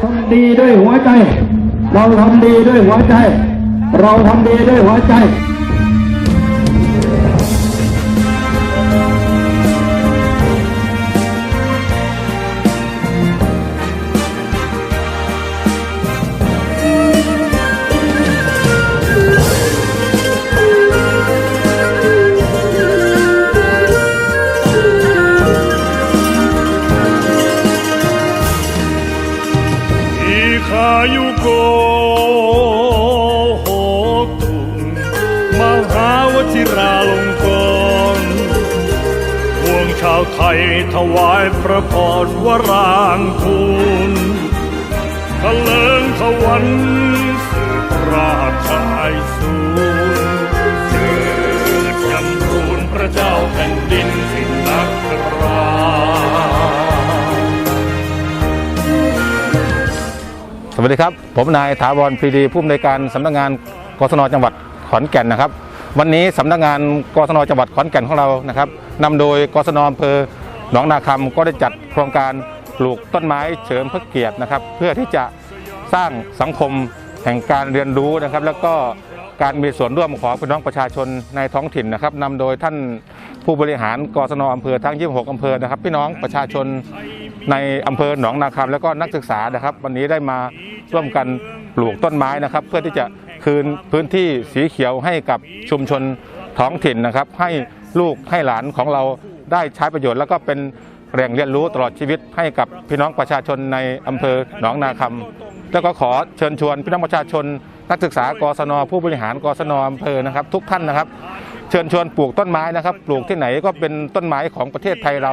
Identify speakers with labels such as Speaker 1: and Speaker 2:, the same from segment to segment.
Speaker 1: ทำดีด้วยหัวใจ เราทำดีด้วยหัวใจ เราทำดีด้วยหัวใจ
Speaker 2: ราลงกรพวงชาวไทยถวายพระพรวรางคูณทะเลิงทวันสืบราชายสูนเจิดจำรูนพระเจ้าแผ่นดิน
Speaker 3: สวัสดีครับ ผมนายถาวรปรีดีผู้อำนวยการสำนักงานกศนจังหวัดขอนแก่นนะครับ วันนี้สำนักงานกศนจังหวัดขอนแก่นของเรานะครับนำโดยกศนอำเภอหนองนาคำก็ได้จัดโครงการปลูกต้นไม้เฉลิมพระเกียรตินะครับ เพื่อที่จะสร้างสังคมแห่งการเรียนรู้นะครับ แล้วก็การมีส่วนร่วมของพี่น้องประชาชนในท้องถิ่นนะครับนำโดยท่านผู้บริหารกศนอำเภอทั้ง 26 อำเภอนะครับ พี่น้องประชาชนในอำเภอหนองนาคำแล้วก็นักศึกษานะครับ วันนี้ได้มา ร่วมกันปลูกต้นไม้นะครับ เพื่อที่จะคืนพื้นที่สีเขียวให้กับชุมชนท้องถิ่นนะครับ ให้ลูกให้หลานของเราได้ใช้ประโยชน์ แล้วก็เป็นแหล่งเรียนรู้ตลอดชีวิตให้กับพี่น้องประชาชนในอำเภอหนองนาคำแล้วก็ขอเชิญชวนพี่น้องประชาชน นักศึกษากศนผู้บริหารกศนอำเภอนะครับ ทุกท่านนะครับ เชิญชวนปลูกต้นไม้นะครับ ปลูกที่ไหนก็เป็นต้นไม้ของประเทศไทยเรา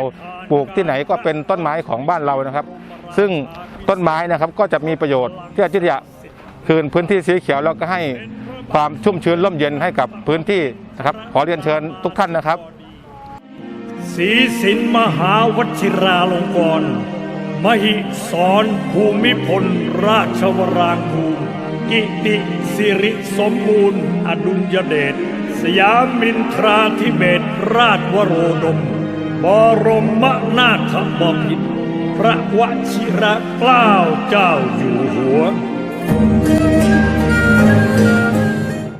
Speaker 3: ปลูกที่ไหนก็เป็นต้นไม้ของบ้านเรานะครับ ซึ่ง ต้นไม้นะครับก็จะมีประโยชน์ที่จะคืนพื้นที่สีเขียวแล้วก็ให้ความชุ่มชื้นร่มเย็นให้กับพื้นที่นะครับขอเรียนเชิญทุกท่านนะครับ
Speaker 2: ศรีสินมหาวชิราลงกรณ์มหิสรภูมิพล ราชวรางกูลกิติสิริสมบูรณ์ อดุลยเดชสยามินทราธิเบศรราชวโรดม บรมนาถบพิตร พระวชิระเกล้าเจ้าอยู่หัว